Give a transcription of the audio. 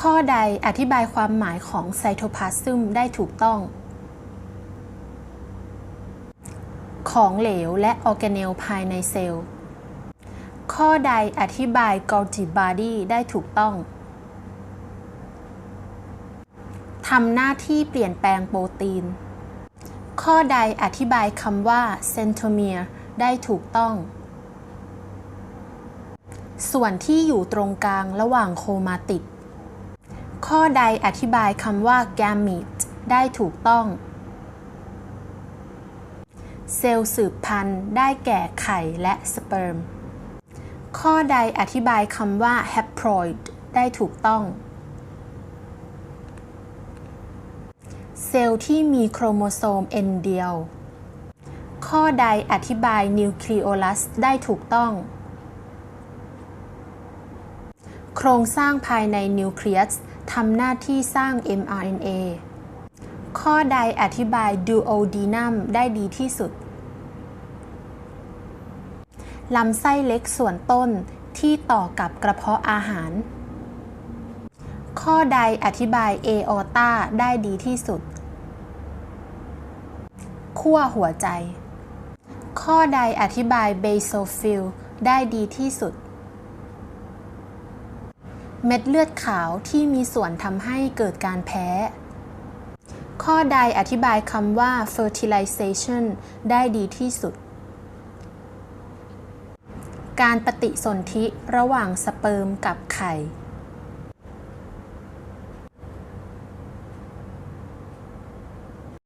ข้อใดอธิบายความหมายของไซโทพลาซึมได้ถูกต้อง ของเหลวและออร์แกเนลภายในเซลล์ ข้อใดอธิบาย Golgi body ได้ถูกต้องทำหน้าที่เปลี่ยนแปลงโปรตีน ข้อใดอธิบายคำว่า centromere ได้ถูกต้อง ส่วนที่อยู่ตรงกลางระหว่างโคมาติด ข้อใดอธิบายคำว่า gamete ได้ถูกต้อง เซลล์สืบพันธุ์ได้แก่ไข่และสเปิร์ม ข้อใดอธิบายคำว่า haploid ได้ถูกต้อง เซลล์ที่มีโครโมโซม N เดียว ข้อใดอธิบายนิวคลีโอลัสได้ถูกต้อง โครงสร้างภายในนิวเคลียส ทำหน้าที่สร้าง mRNA ข้อใดอธิบายดูโอดีนัมได้ดีที่สุด ลำไส้เล็กส่วนต้นที่ต่อกับกระเพาะอาหาร ข้อใดอธิบายเอออตาได้ดีที่สุด ขั้วหัวใจ ข้อใดอธิบายเบโซฟิลได้ดีที่สุด เม็ดเลือดขาวที่มีส่วนทำให้เกิดการแพ้ ข้อใดอธิบายคำว่า fertilization ได้ดีที่สุด การปฏิสนธิระหว่างสเปิร์มกับไข่